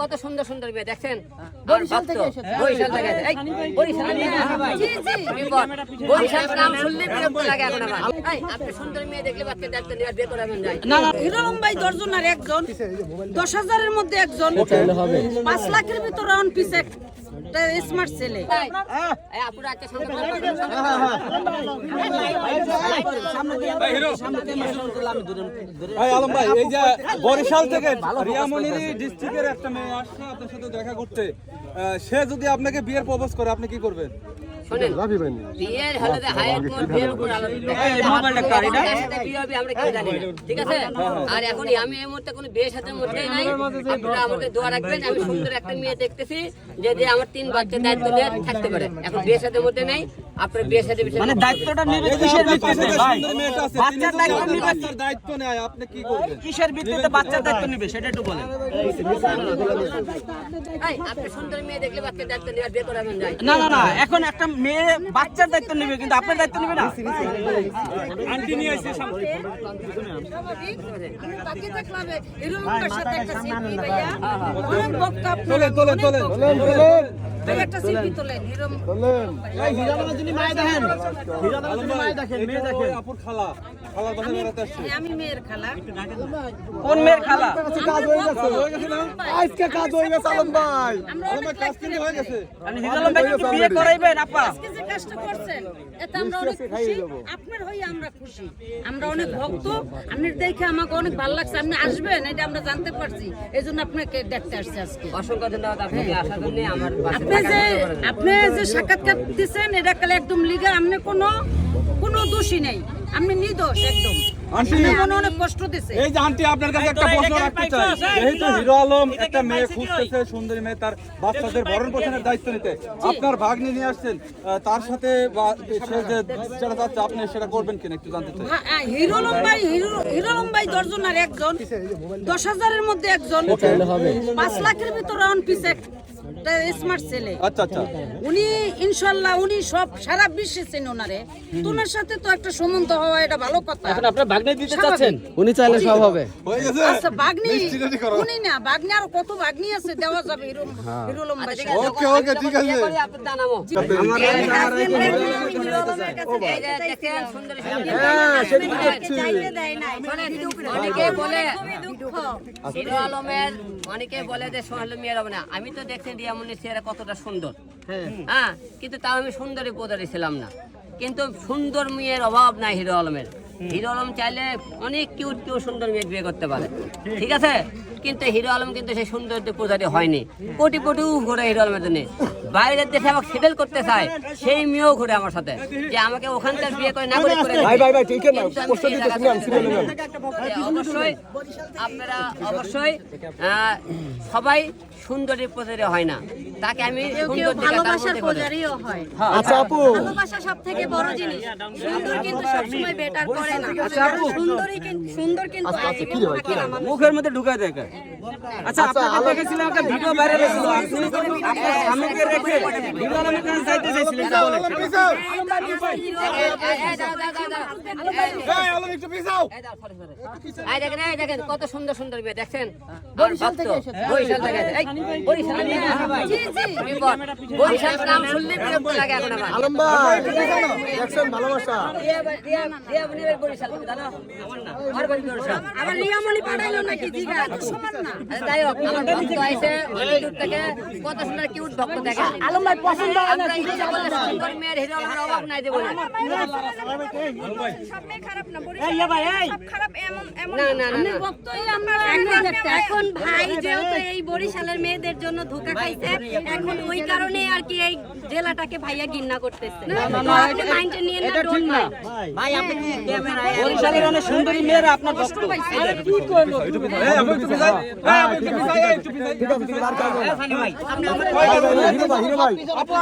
কত সুন্দর সুন্দর বিয়ে দেখছেন? বরিশাল থেকে বরিশাল থেকে এই, বরিশাল থেকে এসেছে। বরিশাল নাম শুনলে বিরক্ত লাগে এখন আমার এই, আপনি সুন্দর মেয়ে দেখলে বাচ্চা দেখতে নিয়ে বিয়ে করাবেন যাই না হিরোম ভাই দশজন আর একজন দশ হাজারের মধ্যে একজন। পাঁচ লাখের ভিতরে অন পিস একটা স্মার্ট ছেলে। এই, এই, আপুরা একটা সঙ্গে কথা বলবেন, সঙ্গে কথা বলবেন। ভাই আলম ভাই এই যে বরিশাল থেকে রিয়ামনিরি ডিস্ট্রিক্টের একটা মেয়ে আসছে আপনার সাথে দেখা করতে। সে যদি আপনাকে বিয়ের প্রপোজ করে আপনি কি করবেন? শোনেন বিয়ের হলে হায়াত মোর বিয়ের উপর আলাদা কার সাথে বিয়ে হবে আমরা কি জানি ঠিক আছে? আর এখন আমি এই মুহূর্তে কোনো বিয়ের সাথে মধ্যেই নাই। আপনারা আমাকে দোয়া রাখবেন আমি সুন্দর একটা মেয়ে দেখতেছি যে যে আমার তিন বাচ্চা দায়িত্ব নিয়ে থাকতে পারে। এখন বিয়ের সাথে মধ্যে নেই আপনার বিয়ের সাথে মানে দায়িত্বটা নেবে কিসের ভিত্তিতে? ভাই বাচ্চার দায়িত্ব আপনার নিবে। বাচ্চার দায়িত্ব নেয় আপনি কি করবেন কিসের ভিত্তিতে বাচ্চার দায়িত্ব নিবে সেটা একটু বলেন। এই, আপনি সুন্দর মেয়ে দেখলে বাচ্চার দায়িত্ব নিয়ে বিয়ে করাবেন যায়। না না না এখন একটা মেয়ে বাচ্চার দায়িত্ব নেবে কিন্তু আপনার দায়িত্ব নেবে না? আন্টি নিয়ে আসছে তাকে দেখলাম ভাইয়ের সাথে একটা সিপি ভাইয়া। অনেক বক্তা তোলে তোলে তোলে ভাই একটা সিপি তোলেন। হিরোলম ওই আপুর খালা। খালার বাসা বেড়াতে আসছে। আমি মেয়ের খালা। কোন মেয়ের খালা? আজকে কাজ হয়ে গেছে। আলম ভাই আমরা আলম ভাই অনেক কাজ কিন্তু হয়ে গেছে। আপনি হিরালম ভাই কি বিয়ে করাইবেন আপা। আজকে যে কাজটা করছেন এতে আমরা অনেক খুশি। আপনার হয়ে আমরা খুশি। আমরা অনেক ভক্ত। আপনি দেখে আমাকে অনেক ভালো লাগছে। আপনি আসবেন এটা আমরা জানতে পারছি। এই জন্য আপনাকে দেখতে আসছি আজকে। অসংখ্য ধন্যবাদ আপনাকে আসার জন্য। আমার আপনি যে আপনি যে সাক্ষাৎকার দিচ্ছেন এটা কালে একদম লিগা। আপনি কোনো কোনো দোষী নেই। আপনি নির্দোষ একদম। আন্টি অনেক কষ্ট দিছে। এই যে আন্টি আপনার কাছে একটা প্রশ্ন রাখতে চাই। যেহেতু হিরো আলম একটা মেয়ে খুঁজতেছে সুন্দরী মেয়ে তার বাচ্চাদের ভরণ পোষণের দায়িত্ব নিতে। আপনার ভাগ্নি নিয়ে আসছেন তার সাথে বা সে যে যেটা চাচ্ছে আপনি সেটা করবেন কিনা একটু জানতে চাই। হিরো লম্বাই হিরো হিরো লম্বাই দশজন আর একজন দশ হাজারের মধ্যে একজন। পাঁচ লাখের ভিতরে অন পিস একটা স্মার্ট ছেলে। আচ্ছা আচ্ছা। উনি ইনশাল্লাহ উনি সব সারা বিশ্বে চেন ওনারে। তোনার সাথে তো একটা সম্বন্ধ হওয়া এটা ভালো কথা। আপনার ভাগ্নে দিতে চাচ্ছেন? উনি চাইলে সব হবে। হয়ে গেছে? আচ্ছা বাগনি উনি না বাগনি আর কত বাগনি আছে দেওয়া যাবে হিরো হিরো লম্বাই ওকে, ওকে, আমি ঠিক আছে। অনেকে বলে অনেকে বলে যে হবে না আমি তো দেখছি রিয়ামনির চেহারা কতটা সুন্দর। হ্যাঁ। কিন্তু তাও আমি সুন্দরী পদারি ছিলাম না। কিন্তু সুন্দর মেয়ের অভাব নাই হিরো আলমের। হিরো আলম চাইলে অনেক কিউট কিউট সুন্দর মেয়ে বিয়ে করতে পারে। ঠিক। আছে? কিন্তু হিরো আলম কিন্তু সেই সুন্দর পূজারি হয়নি। কোটি কোটি ঘুরে হিরো আলমের জন্য। বাইরের দেশে আমাকে সেটেল করতে চায় সেই মেয়েও ঘুরে আমার সাথে। যে আমাকে ওখানকার বিয়ে করে না করে অবশ্যই আপনারা অবশ্যই আহ, সবাই সুন্দরী প্রচারে হয় না। তাকে আমি সুন্দর ভালোবাসার পূজারিও হয়। হ্যাঁ, আচ্ছা আপু। ভালোবাসা সব বড় জিনিস। সুন্দর কিন্তু সবসময় বেটার করে না। সুন্দরই কিন্তু সুন্দর কিন্তু আজীবন থাকে না মানুষ। মুখের মধ্যে ঢুকা দেখে আচ্ছা আপনাকে দেখেছিলাম একটা ভিডিও ভাইরাল হয়েছিল আপনি আপনার স্বামীকে রেখে আলমের কাছে যাইতে চাইছিলেন তা বলেন এই, দেখেন, এই দেখেন, কত সুন্দর সুন্দর মেয়ে দেখছেন বরিশাল থেকে বরিশাল থেকে বরিশাল থেকে এসেছে ভাই। বিপদ। বরিশাল নাম শুনলে বিরক্ত লাগে এখন আমার আলম ভাই দেখছেন ভালোবাসা রিয়া বাড়ি- রিয়া- রিয়া বাড়ি বাড়ি বরিশাল, আমার না, আমার বরিশাল। আবার রিয়ামণি পাঠাইলো নাকি জিগা সমান না যাই হোক, করলে এখন ভাই যেহেতু এই বরিশালের মেয়েদের জন্য ধোকা খাইছে এখন ওই কারণে আর কি এই জেলাটাকে ভাইয়া ঘৃণা করতেছে ভাই আপনি কি সুন্দরী মেয়েরা আপনার এই আপু একটু পিছাই এই আপু